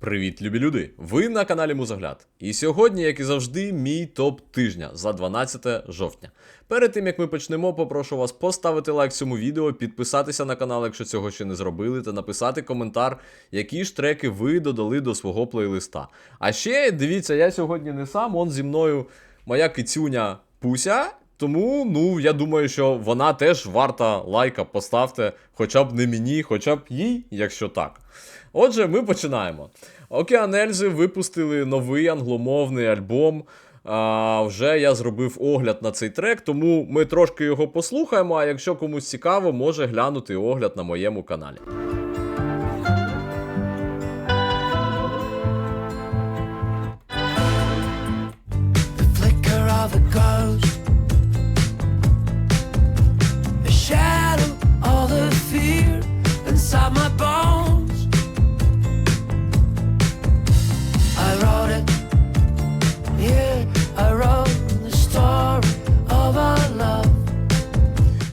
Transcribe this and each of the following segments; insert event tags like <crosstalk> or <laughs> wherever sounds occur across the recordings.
Привіт, любі люди! Ви на каналі Музогляд. І сьогодні, як і завжди, мій топ тижня за 12 жовтня. Перед тим як ми почнемо, попрошу вас поставити лайк цьому відео, підписатися на канал, якщо цього ще не зробили, та написати коментар, які ж треки ви додали до свого плейлиста. А ще дивіться, я сьогодні не сам, он зі мною моя кицюня Пуся. Тому, ну, я думаю, що вона теж варта лайка. Поставте, хоча б не мені, хоча б їй, якщо так. Отже, ми починаємо. Океанельзи випустили новий англомовний альбом. А, вже я зробив огляд на цей трек, тому ми трошки його послухаємо. А якщо комусь цікаво, може глянути огляд на моєму каналі.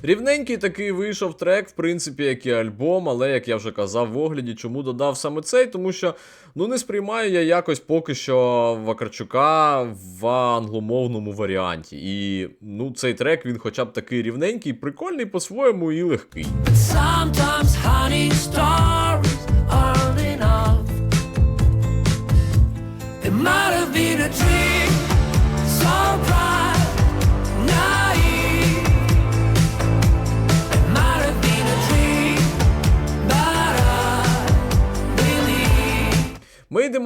Рівненький такий вийшов трек, в принципі, як і альбом, але як я вже казав в огляді, чому додав саме цей, тому що ну не сприймаю я якось поки що Вакарчука в англомовному варіанті. І ну цей трек він хоча б такий рівненький, прикольний по-своєму і легкий. Sometimes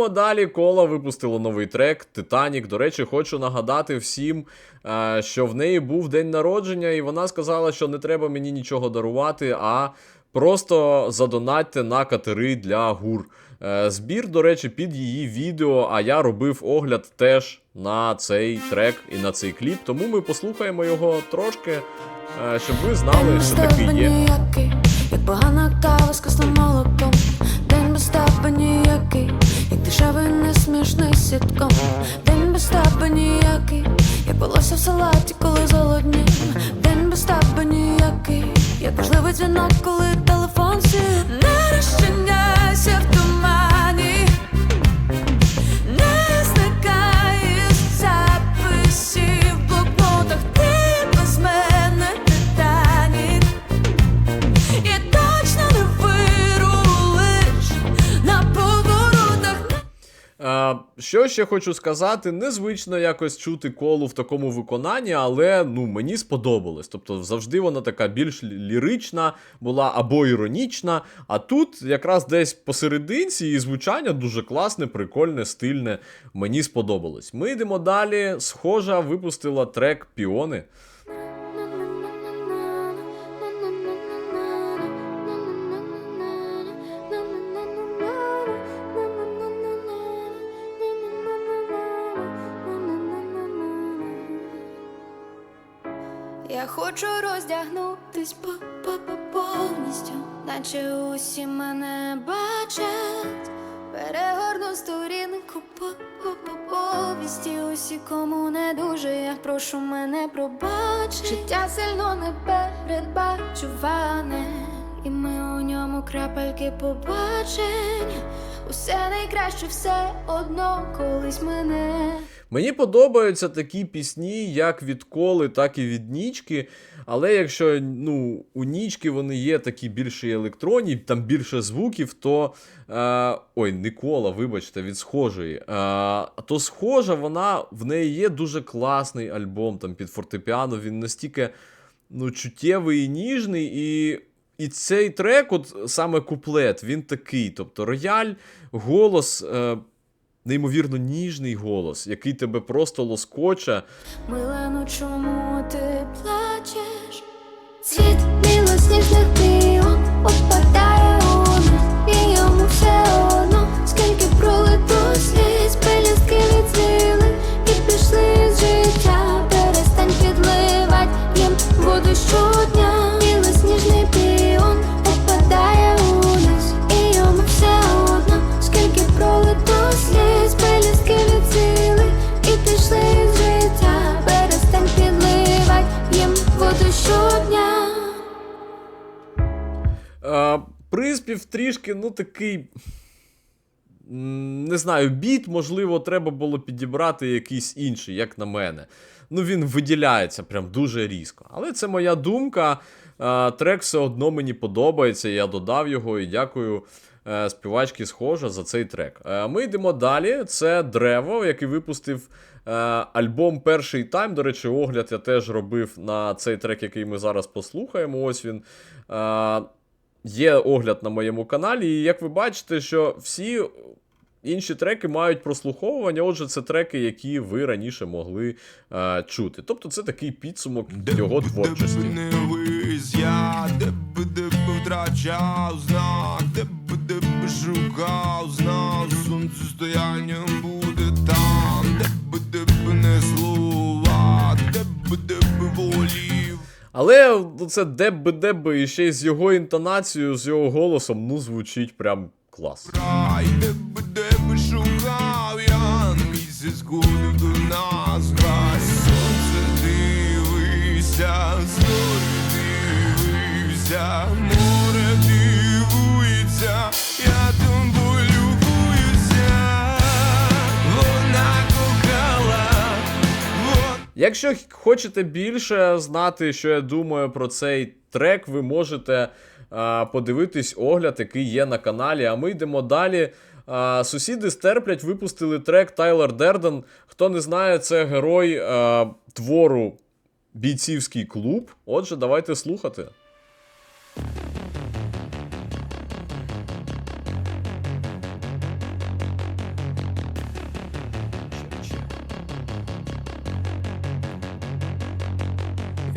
йдемо далі. Кола випустила новий трек Титанік. До речі, хочу нагадати всім, е, що в неї був день народження, і вона сказала, що не треба мені нічого дарувати, а просто задонатьте на катери для гур. Е, Збір, до речі, під її відео, а я робив огляд теж на цей трек і на цей кліп. Тому ми послухаємо його трошки, е, щоб ви знали, що такий є. як погана кава з кислим молоком. Тебе ніякий, як дешевий несмішний сітком. День без тебе ніякий, як волосся в салаті, коли золодні День без тебе ніякий, як важливий дзвінок, коли що ще хочу сказати, незвично якось чути колу в такому виконанні, але ну мені сподобалось. Тобто завжди вона така більш лірична була або іронічна. А тут якраз десь посерединці і звучання дуже класне, прикольне, стильне. Мені сподобалось. Ми йдемо далі. Схожа випустила трек Піони. Я хочу роздягнутись по по по повністю, наче усі мене бачать. Перегорну сторінку по по по повісті. Усі, кому не дуже, я прошу мене пробачити. Життя сильно не передбачуване, і ми у ньому крапельки побачень. Усе найкраще, все одно колись мене. Мені подобаються такі пісні, як від коли, так і від нічки. Але якщо ну, у нічки вони є такі більше електронні, там більше звуків, то. Е, ой, не кола, вибачте, від схожої. Е, то схожа, вона в неї є дуже класний альбом там під фортепіано. Він настільки ну, чуттєвий і ніжний. І і цей трек, от саме куплет, він такий. Тобто рояль, голос. Е, Неймовірно ніжний голос, який тебе просто лоскоче. Мила, ну чому ти плачеш? Цвіт білосніжних піон опадає Е, трішки, ну такий. не знаю, біт, можливо, треба було підібрати якийсь інший, як на мене. Ну, він виділяється прям дуже різко. Але це моя думка. Е, Трек все одно мені подобається. Я додав його і дякую е, співачці схожа за цей трек. Е, Ми йдемо далі. Це Древо, який випустив альбом Перший тайм. До речі, огляд я теж робив на цей трек, який ми зараз послухаємо. Ось він. Є огляд на моєму каналі, і як ви бачите, що всі інші треки мають прослуховування. Отже, це треки, які ви раніше могли е, чути. Тобто це такий підсумок його творчості. Я, де б втрачав знак, де б де б шукав знак, сонцестоянням буде там, де б не слова, де б волів. Але ну, це дебби дебби і ще й з його інтонацією, з його голосом, ну звучить прям клас. Рай, де б де б шукав я, місяць сходив до нас, грай, сонце дивися, зорі дивися, море дивується, Якщо хочете більше знати, що я думаю про цей трек, ви можете а, подивитись огляд, який є на каналі. А ми йдемо далі. А, сусіди стерплять, випустили трек Тайлер Дерден. Хто не знає, це герой а, твору Бійцівський клуб. Отже, давайте слухати.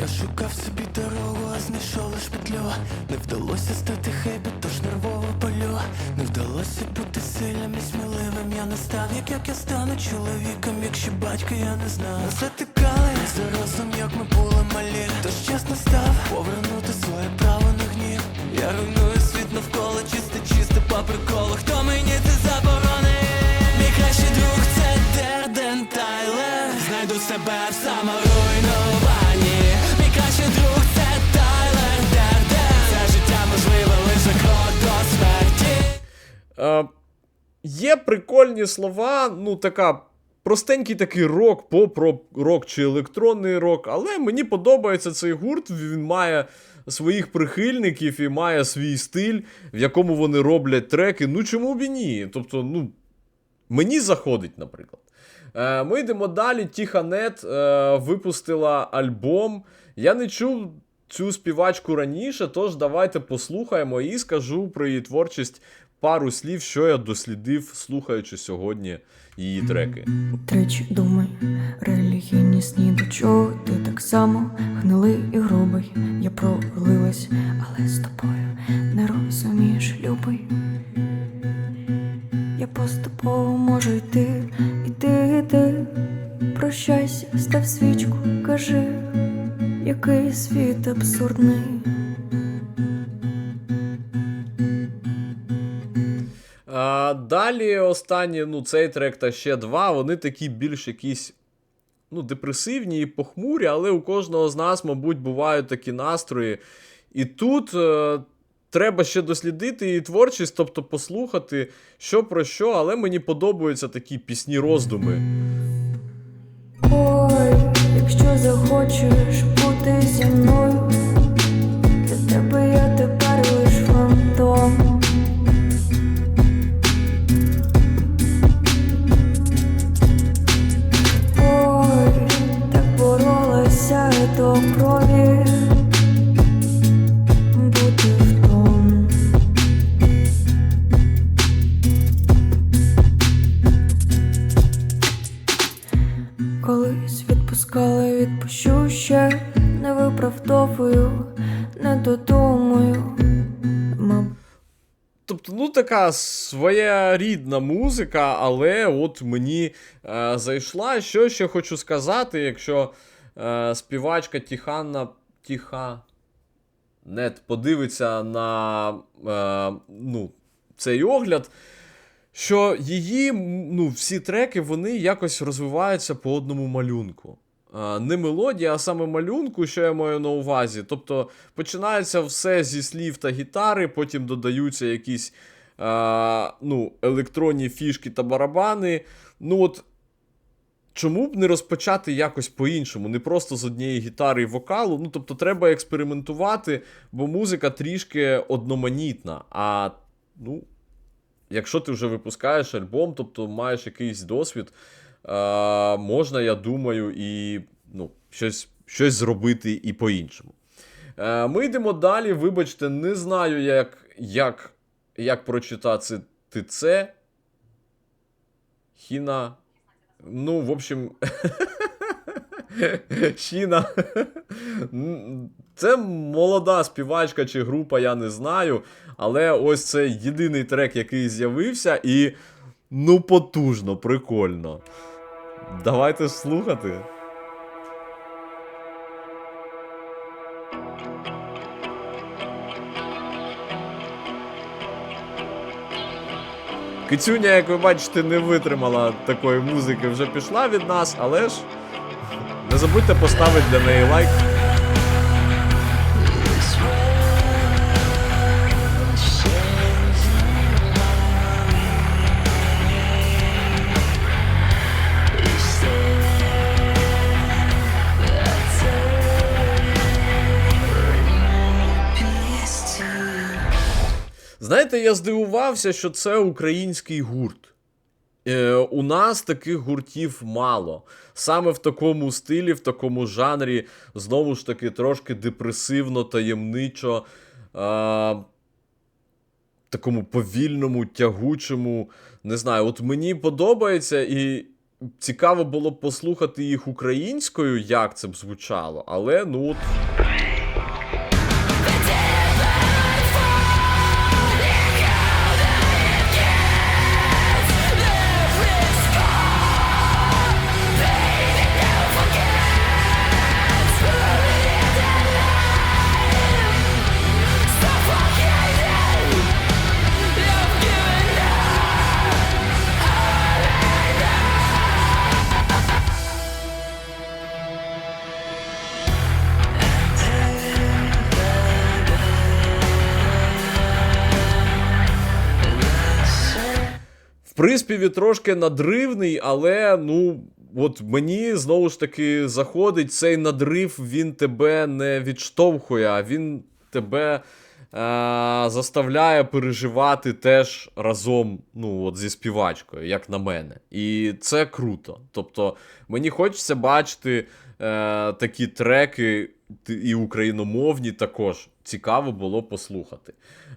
Я шукав собі дорогу, а знайшов лиш петлю. Не вдалося стати хейбі, тож нервово полю Не вдалося бути сильним і сміливим. Я не став, як як я стану чоловіком, якщо батька я не знав. Нас затикали за розум, як ми були малі. Тож час настав повернути своє прикольні слова, ну така. Простенький такий рок, поп-рок чи електронний рок, але мені подобається цей гурт. Він має своїх прихильників і має свій стиль, в якому вони роблять треки. Ну чому б і ні? Тобто, ну, мені заходить, наприклад. Е, ми йдемо далі. Тіханет е, випустила альбом. Я не чув цю співачку раніше, тож давайте послухаємо і скажу про її творчість пару слів, що я дослідив, слухаючи сьогодні її треки. Тричі думай, релігійність ні до чого, ти так само гнилий і грубий. Я провалилась, але з тобою останні, ну, цей трек та ще два, вони такі більш якісь. Ну, депресивні і похмурі, але у кожного з нас, мабуть, бувають такі настрої. І тут е, треба ще дослідити її творчість, тобто послухати, що про що, але мені подобаються такі пісні роздуми. Ой, якщо захочеш бути зі мною, крові, в тому. Колись відпускала, відпущу не виправдовую, не. Тобто, ну така своєрідна музика, але от мені е, зайшла. Що ще хочу сказати, якщо е, співачка Тіханна Тіха нет подивиться на е, ну, цей огляд, що її ну, всі треки вони якось розвиваються по одному малюнку. Е, Не мелодія, а саме малюнку, що я маю на увазі. Тобто починається все зі слів та гітари, потім додаються якісь е, ну, електронні фішки та барабани. Ну от. Чому б не розпочати якось по-іншому, не просто з однієї гітари і вокалу. Ну, тобто, треба експериментувати, бо музика трішки одноманітна. А ну, якщо ти вже випускаєш альбом, тобто маєш якийсь досвід, е, можна, я думаю, і ну, щось, щось зробити і по-іншому. Е, ми йдемо далі. Вибачте, не знаю, як, як, як прочитати це. Хіна. Ну, в общем. <laughs> Шіна. Це молода співачка чи група, я не знаю. Але ось це єдиний трек, який з'явився, і ну потужно, прикольно. Давайте слухати. Кицюня, як ви бачите, не витримала такої музики, вже пішла від нас, але ж не забудьте поставити для неї лайк. Знаєте, я здивувався, що це український гурт. Е, у нас таких гуртів мало. Саме в такому стилі, в такому жанрі, знову ж таки, трошки депресивно, таємничо, е, такому повільному, тягучому. Не знаю, от мені подобається і. Цікаво було послухати їх українською, як це б звучало, але ну приспіві трошки надривний, але ну. От мені знову ж таки заходить цей надрив, він тебе не відштовхує, а він тебе е- заставляє переживати теж разом ну, от зі співачкою, як на мене. І це круто. Тобто мені хочеться бачити е- такі треки і україномовні також. Цікаво було послухати.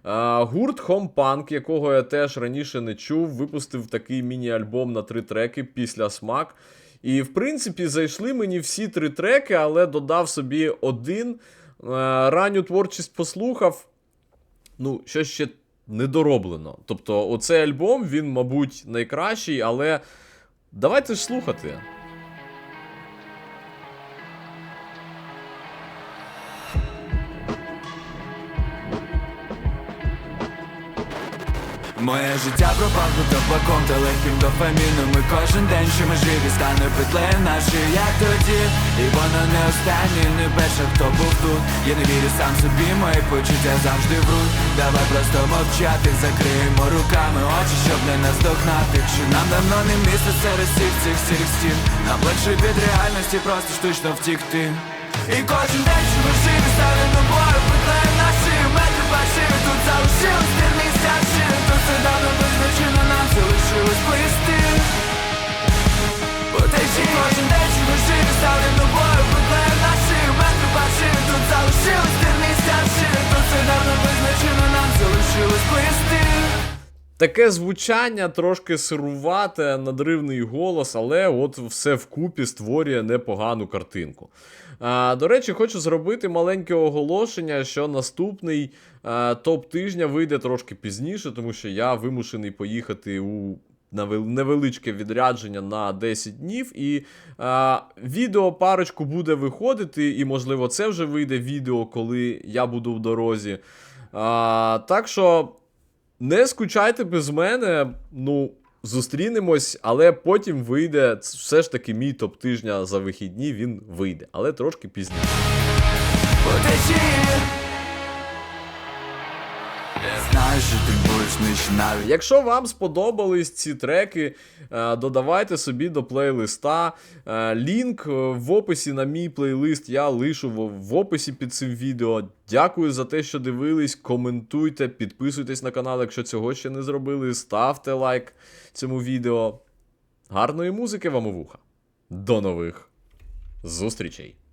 Е, гурт Punk, якого я теж раніше не чув, випустив такий міні-альбом на три треки після смак. І, в принципі, зайшли мені всі три треки, але додав собі один. Ранню творчість послухав. Ну, що ще недороблено. Тобто, оцей альбом, він, мабуть, найкращий, але давайте ж слухати. Моє життя пропахнуто баком та легким дофаміном. І кожен день, що ми живі, стане петлею нашою, як тоді. І воно не останнє, не перше, хто був тут. Я не вірю сам собі, мої почуття завжди вруть. Давай просто мовчати, закриємо руками очі, щоб не наздогнати. Чи нам давно не місце серед всіх цих всіх стін Нам легше від реальності просто штучно втікти. І кожен день, що ми живі, стане тобою Таке звучання трошки сирувате, надривний голос, але от все вкупі створює непогану картинку. А, до речі, хочу зробити маленьке оголошення, що наступний топ тижня вийде трошки пізніше, тому що я вимушений поїхати у невеличке відрядження на 10 днів, і а, відео парочку буде виходити, і, можливо, це вже вийде відео, коли я буду в дорозі. А, так що. Не скучайте без мене, ну, зустрінемось, але потім вийде. Все ж таки, мій топ тижня за вихідні він вийде, але трошки пізніше. Що ти будеш навіть Якщо вам сподобались ці треки, е, додавайте собі до плейлиста. Е, Лінк е, в описі на мій плейлист я лишу в описі під цим відео. Дякую за те, що дивились. Коментуйте, підписуйтесь на канал, якщо цього ще не зробили. Ставте лайк цьому відео. Гарної музики вам у вуха. До нових зустрічей!